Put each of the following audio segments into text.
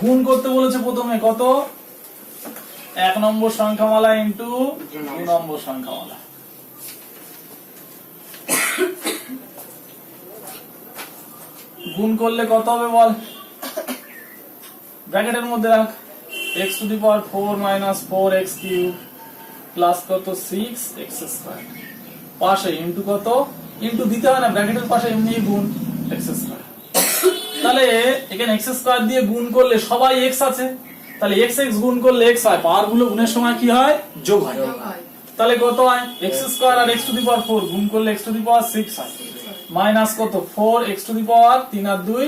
গুণ করতে বলেছে প্রথমে কত? এক নম্বর সংখ্যামালা ইন্টু দু নম্বর সংখ্যামালা। গুণ করলে কত হবে বল? ব্র্যাকেটের মধ্যে রাখ। x to the power four minus four x cube plus কত? সিক্স এক্স স্কোয়ার পাশে ইন্টু কত? ইন্টু দিতে হয় না ব্র্যাকেটের পাশে এমনি গুণ এক্স স্কোয়ার তাহলে এখানে এক্স স্কোয়ার দিয়ে গুণ করলে সবাই এক্স আছে। তাহলে এক্স এক্স গুণ করলে এক্স হয়। পাওয়ারগুলো গুণের সময় কি হয়? যোগ হয়। তাহলে কত হয়? X square R x to the power four গুণ করলে x to the power six হয়। মাইনাস কত? Four x to the power তিন আর দুই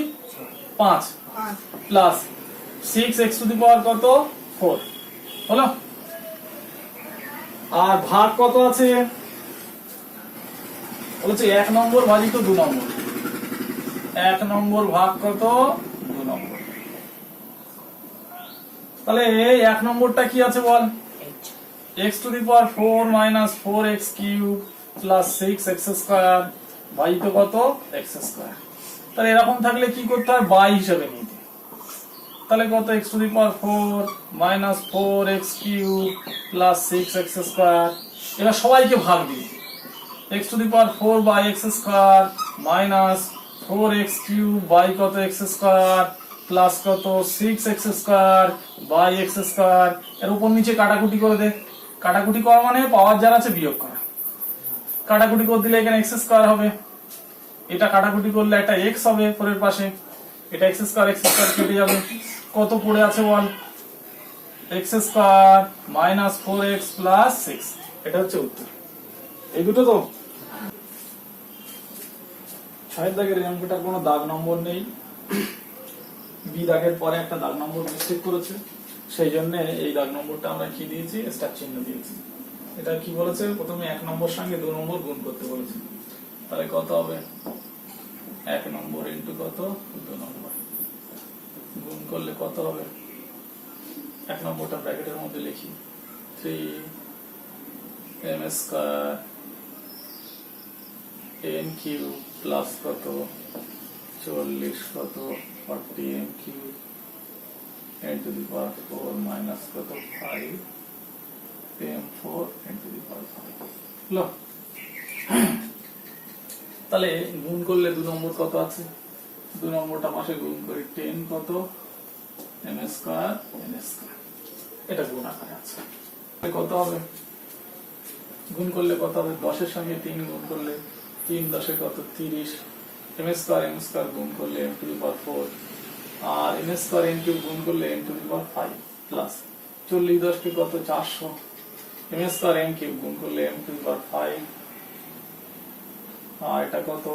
পাঁচ। Plus six x to the power কত? ফোর হলো? আর ভাগ কত আছে? বলছে এক নম্বর ভাজিত দু নম্বর। এক নম্বর ভাগ কত? দু নম্বর। তাহলে এক নম্বরটা কি আছে বল? X to the power four minus four x cube plus six x square ভাজিত কত? এক্স স্কোয়ার তাহলে এরকম থাকলে কি করতে হয়? বাই হিসেবে নিতে। তাহলে কত? X to the power four minus four x cube plus six x square এবার সবাইকে ভাগ দিই x to the power four by x square minus four x cube by কত এক্স স্কোয়ার প্লাস কত six x square by x square, এর উপর নিচে কাটাকুটি করে দে। কাটাকুটি করা মানে পাওয়ার যার আছে বিয়োগ করা। কাটাকুটি করে দিলে এখানে এক্স স্কোয়ার হবে। এটা কাটাকুটি করলে একটা এক্স হবে পরের পাশে। এটা এক্স স্কোয়ার এক্স স্কোয়ার কেটে যাবে। কত পড়ে আছে বল x square minus four x plus six এটা হচ্ছে উত্তর। এই দুটো তো ছয়ের দাগের এই অঙ্কটার কোনো দাগ নম্বর নেই। বি দাগের পরে একটা দাগ নম্বর মিস্টেক করেছে। সেই জন্য এই দাগ নম্বরটা আমরা কি দিয়েছি? স্টার চিহ্ন দিয়েছি। এটা কি বলেছে? প্রথমে এক নম্বর সঙ্গে দু নম্বর গুণ করতে বলেছে। তাহলে কত হবে? এক নম্বর ইন্টু কত? দু নম্বর। গুণ করলে কত হবে? এক নম্বরটা ব্র্যাকেটের মধ্যে লিখি। Three m square n q plus কত? চল্লিশ কত? Forty m q. N to the power four minus কত? Five. M four, n to the power five. তাহলে গুণ করলে দু নম্বর কত আছে? দু নম্বরটা মাসে গুণ করি টেন কত? M square, n square. এটা গুণ আকারে আছে। কত হবে? গুণ করলে কত হবে? দশের সঙ্গে তিন গুণ করলে তিন দশে কত? তিরিশ। এম স্কোয়ার এম স্কোয়ার গুণ করলে m to the power four R n square n cube গুণ করলে n to the power five plus চল্লিশ দশকে কত? চারশো। এম স্কোয়ার এন কিউব গুণ করলে m to the power five আর এটা কত?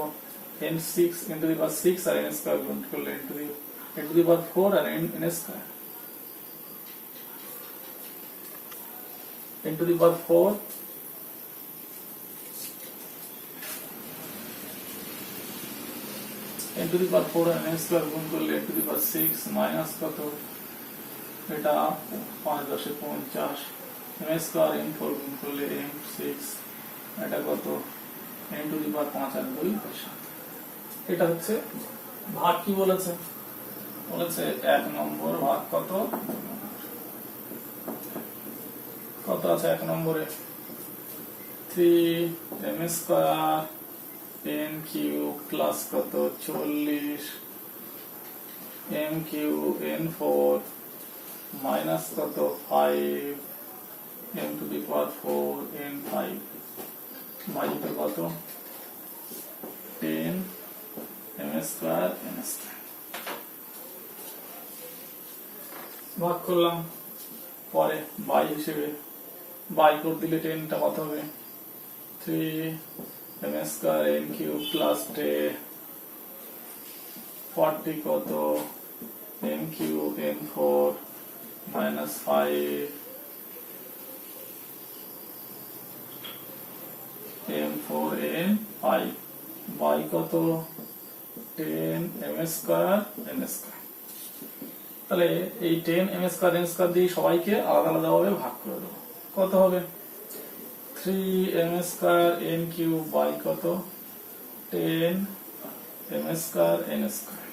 N six n to the power six R n square গুণ করলে n to the n to the power four R n n square n to the power four n to the power four n square গুণ করলে n to the power six minus কত এটা পাঁচ দশে পঞ্চাশ M square m four গুণ করলে M six এটা কত এন টু দি পাওয়ার পাঁচ আর দুই এটা হচ্ছে ভাগ কি বলেছে বলেছে এক নম্বর ভাগ কত কত আছে এক নম্বরে three m square n q plus কত? চল্লিশ। M q n four minus কত? Five m to the power four n five ভাজিত কত? Ten m square n square ভাগ করলাম। পরে বাই হিসেবে। বাই করে দিলে টেনটা কত হবে? Three m n cube plus টে ফর্টি কত? M cube n four minus five m four n five by কত? Ten m square n square তাহলে এই ten m square n square দিয়ে সবাইকে আলাদা আলাদা ভাবে ভাগ করে দেবো। কত হবে? Three m square n q by কত? Ten m square n square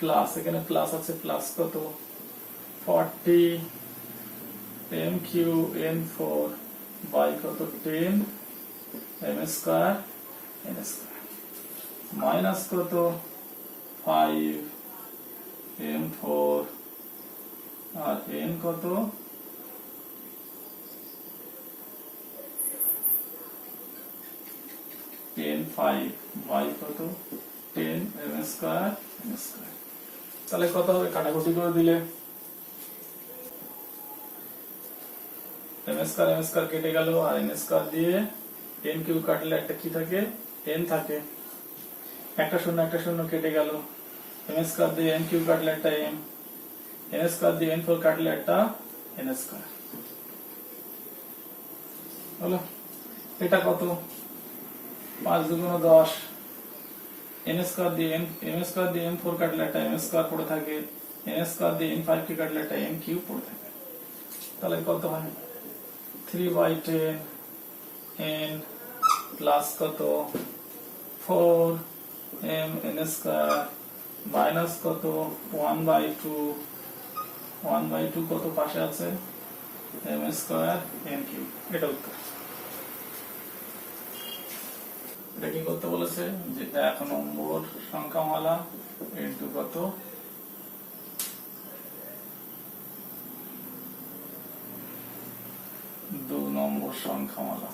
plus এখানে প্লাস আছে প্লাস কত? Forty m q n four by কত? Ten m square n square minus কত? ফাইভ এম ফোর আর এন কত? টেন ফাইভ বাই কত? Ten m square m square. তাহলে কত হবে? কাটাকুটি করে দিলে? এম স্কোয়ার এম স্কোয়ার কেটে গেল আর এন স্কোয়ার দিয়ে এন কিউ কাটলে একটা কি থাকে? এন থাকে। একটা শূন্য একটা শূন্য কেটে গেল। এম স্কোয়ার দিয়ে এন কিউ কাটলে একটা এম এন স্কোয়ার দিয়ে এন ফোর কাটলে একটা এন স্কোয়ার। হলো? এটা কত? পাঁচ দুগুণ দশ। এন স্কোয়ার দিয়ে এন এম স্কোয়ার দিয়ে এম ফোর কাটলে একটা এম স্কোয়ার পড়ে থাকে। এন স্কোয়ার দিয়ে এন ফাইভ কে কাটলে একটা এম কিউ পড়ে থাকে। তাহলে কত হয়? Three by ten n plus কত? Four m n square minus কত? One by two one by two কত পাশে আছে? এম স্কোয়ার এন কিউ এটা উত্তর। এটা করতে বলেছে? যে এক নম্বর সংখ্যামালা ইন্টু কত? দু নম্বর সংখ্যামালা।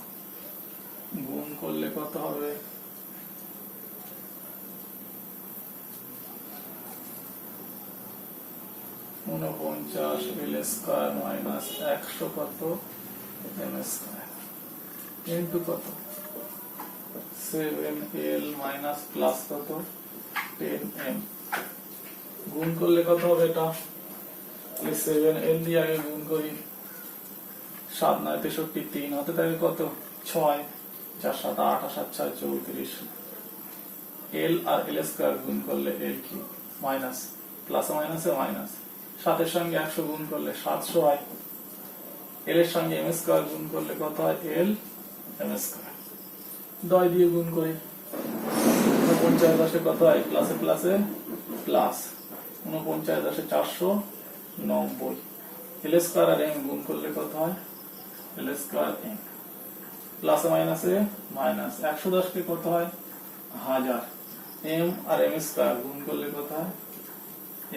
গুণ করলে কত হবে? উনপঞ্চাশ এল স্কোয়ার মাইনাস একশো কত? M square. ইন্টু কত? সেভেন এল মাইনাস প্লাস কত? টেন এম গুণ করলে কত হবে এটা? সেভেন এল দিয়ে আগে গুণ করি সাত নয় তেষট্টি তিন হতে থাকে কত? ছয়। চার সাত আট সাত ছয় চৌত্রিশ। এল আর এল স্কোয়ার গুণ করলে এল কি? মাইনাস প্লাস মাইনাসে মাইনাস সাতের সঙ্গে একশো গুণ করলে সাতশো হয় এল এর সঙ্গে এম স্কোয়ার গুণ করলে কত হয়? এল এম স্কোয়ার দয় দিয়ে গুণ করি। উনপঞ্চাশ দশে কত হয়? প্লাসে প্লাসে প্লাস উনপঞ্চাশ দশে চারশো নব্বই। এল স্কোয়ার আর এম গুণ করলে কত হয়? এল স্কোয়ার এম প্লাসে মাইনাসে মাইনাস একশো দশকে কত হয়? হাজার। এম আর এম স্কোয়ার গুণ করলে কত হয়?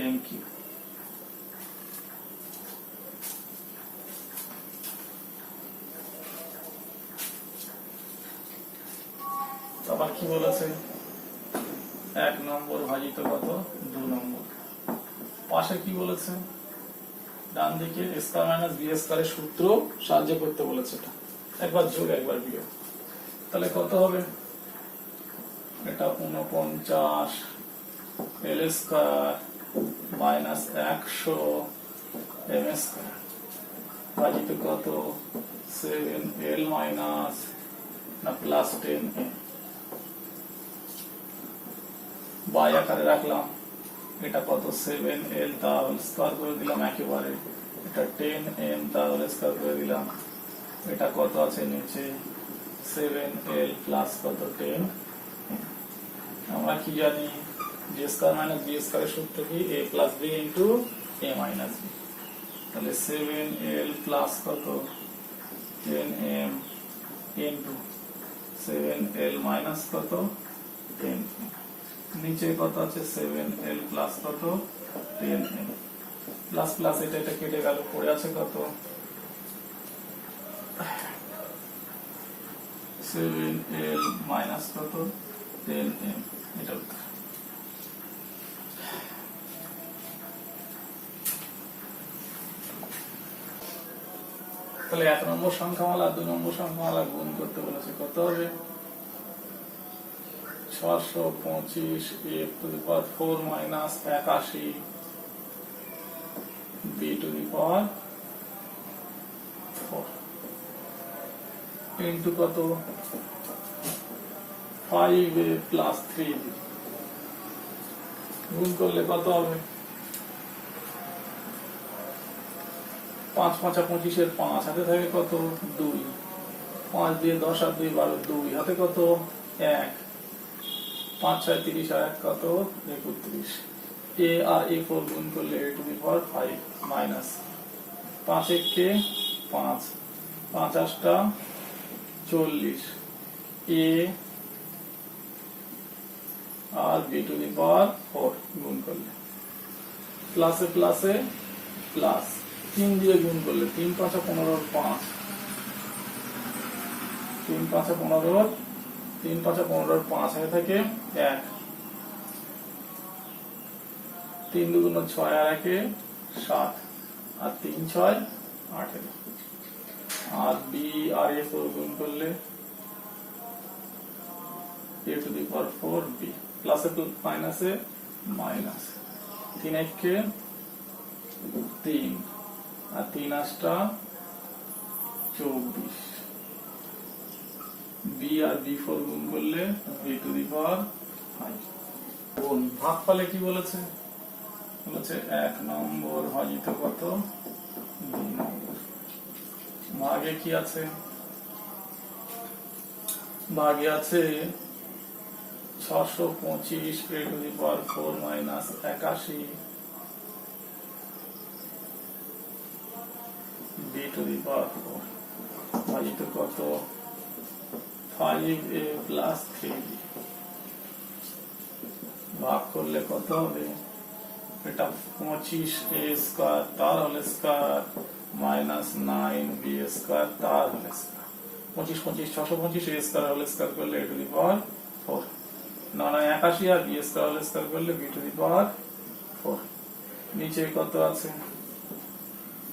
এম কিউ কি বলেছে এক নম্বর ভাজিত কত? দু নম্বর। পাশে কি বলেছে? ডান দিকে স্কয়ার মাইনাস বি স্কয়ারের সূত্র সাহায্য করতে বলেছে এটা। একবার যোগ একবার বিয়োগ তাহলে কত হবে? এটা উনপঞ্চাশ। এল স্কয়ার মাইনাস একশো এম স্কয়ার ভাজিত কত? সেভেন এল মাইনাস না প্লাস টেন এম বাই আকারে রাখলাম। এটা কত? সেভেন এল তাহলে স্কোয়ার করে দিলাম একেবারে। এটা টেন এম তাহলে স্কোয়ার করে দিলাম। এটা কত আছে নিচে? সেভেন এল প্লাস কত? টেন আমরা কি জানি? জি স্কোয়ার মাইনাস বি স্কোয়ারের সূত্র কি? A plus b into a minus b তাহলে সেভেন এল প্লাস কত? Ten m into seven l minus কত? টেন এম নিচে কত আছে? সেভেন এল প্লাস কত? টেন এম প্লাস প্লাস এটা এটা কেটে গেল। পড়ে আছে কত? সেভেন এল মাইনাস কত? টেন এম এটা তাহলে এক নম্বর সংখ্যামালা, দু নম্বর সংখ্যামালা গুণ করতে বলেছে, কত হবে? ছশো পঁচিশ a to the power four minus একাশি b to the power four into কত ফাইভ এ প্লাস থ্রি গুণ করলে কত হবে পাঁচ পাঁচা পঁচিশের পাঁচ হাতে থাকে কত দুই পাঁচ দিয়ে দশ আর দুই বারো দুই হাতে কত এক পাঁচ ছয় তিরিশ আর এক কত? একত্রিশ এ আর এ ফোর গুণ করলে a to the power five minus পাঁচ একে পাঁচ। পাঁচ আটটা চল্লিশ। A R b to the power four গুণ করলে। প্লাসে প্লাসে প্লাস। তিন দিয়ে গুণ করলে তিন পাঁচা পনেরোর পাঁচ। তিন পাঁচা পনেরোর তিন পাঁচা পনেরোর পাঁচ হয়ে থাকে এক। তিন দুগুণ ছয় আর একে সাত। আর তিন ছয় আঠেরো আর বি আর এ ফোর গুণ করলে a to the power four b. প্লাসে মাইনাসে মাইনাস। তিন একে তিন। আর তিন আটটা চব্বিশ। বি আর বি ফোর গুণ করলে b to the power five গুণ ভাগ ফলে কি বলেছে? বলেছে এক নম্বর ভাজিত কত? দুই নম্বর। ভাগে কি আছে? ভাগে আছে ছশো পঁচিশ a to the power four minus একাশি। B to the power four ভাজিত কত? ফাইভ এ প্লাস থ্রি ভাগ করলে কত হবে? এটা পঁচিশ এ স্কোয়ার, তার হলে square, minus nine b square, তার হলে পঁচিশ পঁচিশ, ছশো পঁচিশ এ স্কোয়ার হলে স্কোয়ার করলে a to the power four. না না, একাশি আর বি স্কোয়ার হলে স্কোয়ার করলে b to the power four. নিচে কত আছে?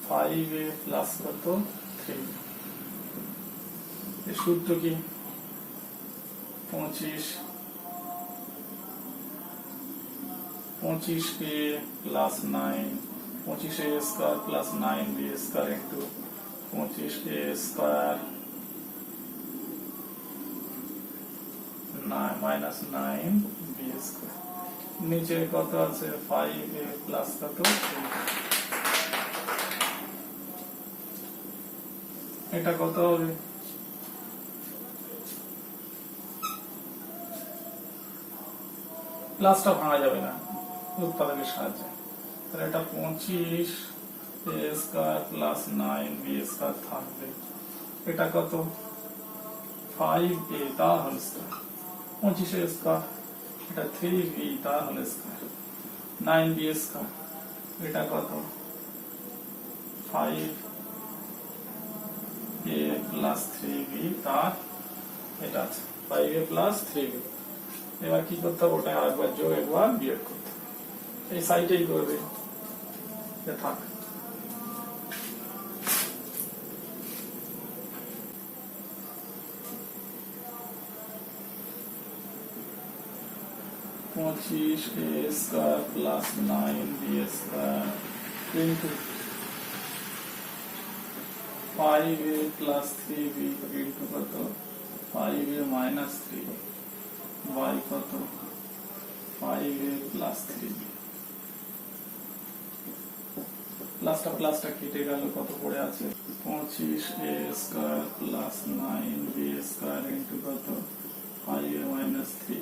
ফাইভ এ প্লাস কত? থ্রি। সূত্র কি? পঁচিশ। এ প্লাস নাইন পঁচিশ square plus nine b square into পঁচিশ a square minus nine b square নিচে কত আছে? ফাইভ এ প্লাস কত? এটা কত হবে? প্লাসটা ভাঙা যাবে না। উৎপাদকের সাহায্যে। তাহলে এটা পঁচিশ a square plus nine b square থাকবে। এটা কত? ফাইভ এ তার হোল স্কোয়ার পঁচিশ স্কোয়ার এটা থ্রি বি তার whole square nine b square এটা কত? Five a plus three b তার এটা আছে। Five a plus three b এবার কি করতে হবে ওটা আরেকবার যোগ একবার বিয়োগ করতে হবে এই সাইটেই করবে যে থাক পঁচিশ a square plus nine b square into five a plus three b into কত five a minus three by কত? ফাইভ এ প্লাস থ্রি প্লাসটা প্লাসটা কেটে গেল, কত পড়ে আছে? পঁচিশ a square plus nine b square into কত? Five a minus three